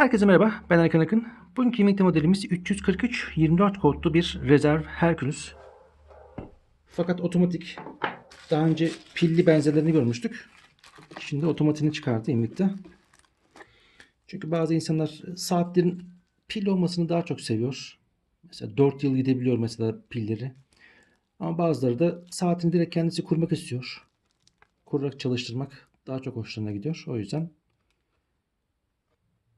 Herkese merhaba, ben Erkan Akın. Bugünkü Invicta modelimiz 343 24 kodlu bir rezerv Hercules. Fakat otomatik. Daha önce pilli benzerlerini görmüştük. Şimdi otomatini çıkardı Invicta. Çünkü bazı insanlar saatlerin pil olmasını daha çok seviyor. Mesela 4 yıl gidebiliyor mesela pilleri. Ama bazıları da saatini direkt kendisi kurmak istiyor. Kurarak çalıştırmak daha çok hoşlarına gidiyor. O yüzden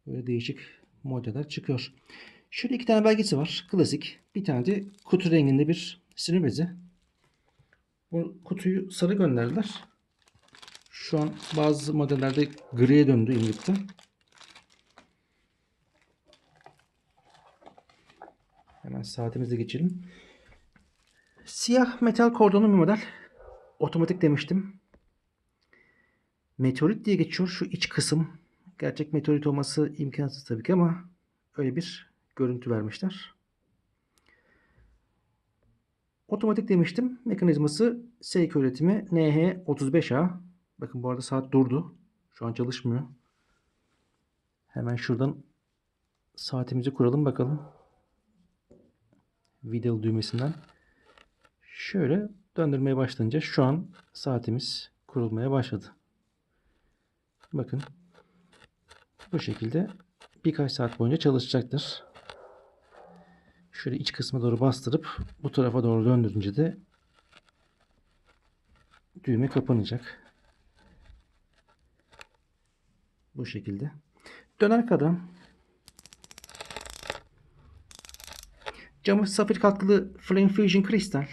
Böyle değişik modeller çıkıyor. Şöyle iki tane belgesi var. Klasik. Bir tane de kutu renginde bir sinir bezi. Bu kutuyu sarı gönderdiler. Şu an bazı modellerde griye döndü inlikte. Hemen saatimize geçelim. Siyah metal kordonlu bir model. Otomatik demiştim. Meteorit diye geçiyor şu iç kısım. Gerçek meteorit olması imkansız tabii ki ama öyle bir görüntü vermişler. Otomatik demiştim. Mekanizması Seiko üretimi NH35A. Bakın bu arada saat durdu. Şu an çalışmıyor. Hemen şuradan saatimizi kuralım bakalım. Video düğmesinden. Şöyle döndürmeye başlayınca şu an saatimiz kurulmaya başladı. Bakın bu şekilde birkaç saat boyunca çalışacaktır. Şöyle iç kısma doğru bastırıp bu tarafa doğru döndürünce de düğme kapanacak. Bu şekilde. Döner kadran. Camı safir katkılı Flame Fusion kristal.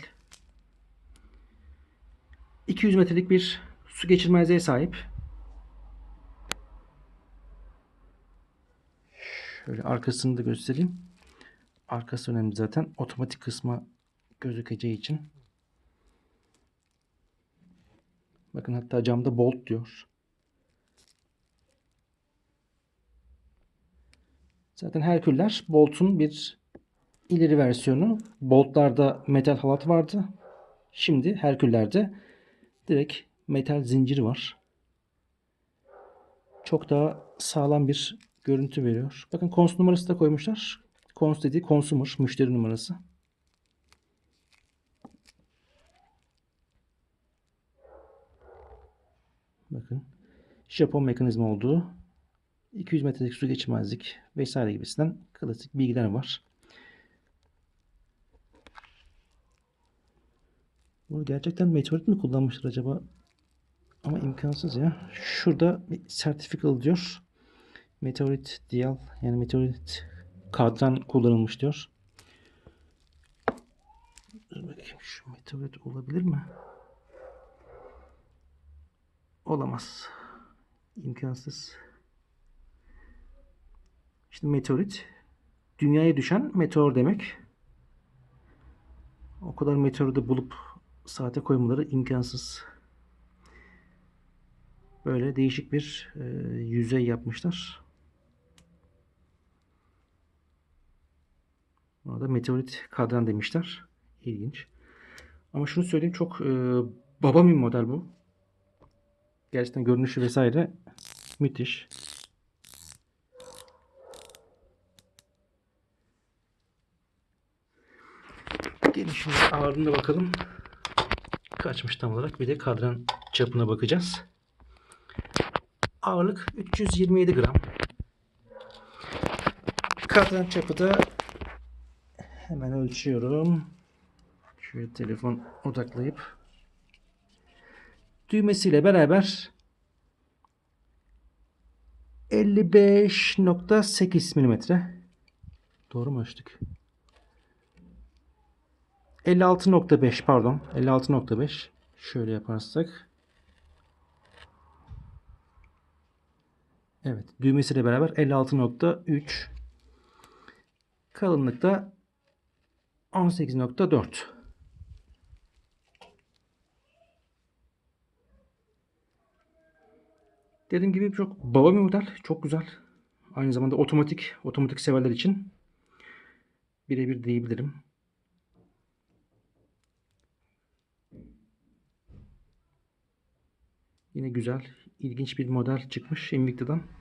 200 metrelik bir su geçirmezliğe sahip. Şöyle arkasını da göstereyim. Arkası önemli zaten. Otomatik kısma gözükeceği için. Bakın hatta camda bolt diyor. Zaten Herküller Bolt'un bir ileri versiyonu. Bolt'larda metal halat vardı. Şimdi Herküller'de direkt metal zinciri var. Çok daha sağlam bir görüntü veriyor. Bakın kons numarası da koymuşlar. Kons dediği consumer, müşteri numarası. Bakın. Japon mekanizma olduğu 200 metrelik su geçirmezlik vesaire gibisinden klasik bilgiler var. Bunu gerçekten meteorit mi kullanmışlar acaba? Ama imkansız ya. Şurada bir sertifikalı diyor. Meteorit diyal yani meteorit kadran kullanılmış diyor. Dur bakayım şu meteorit olabilir mi? Olamaz. İmkansız. İşte meteorit dünyaya düşen meteor demek. O kadar meteoru da bulup saate koymaları imkansız. Böyle değişik bir e, yüzey yapmışlar. Ona da meteorit kadran demişler. İlginç. Ama şunu söyleyeyim çok e, baba bir model bu. Gerçekten görünüşü vesaire müthiş. Gelin şimdi ağırlığına bakalım. Kaçmış tam olarak. Bir de kadran çapına bakacağız. Ağırlık 327 gram. Kadran çapı da hemen ölçüyorum. Şöyle telefon odaklayıp düğmesiyle beraber 55.8 milimetre. Doğru mu ölçtük? 56.5 pardon. 56.5 şöyle yaparsak Evet. Düğmesiyle beraber 56.3 kalınlıkta 18.4 Dediğim gibi çok baba bir model. Çok güzel. Aynı zamanda otomatik. Otomatik severler için birebir diyebilirim. Yine güzel, ilginç bir model çıkmış Invicta'dan.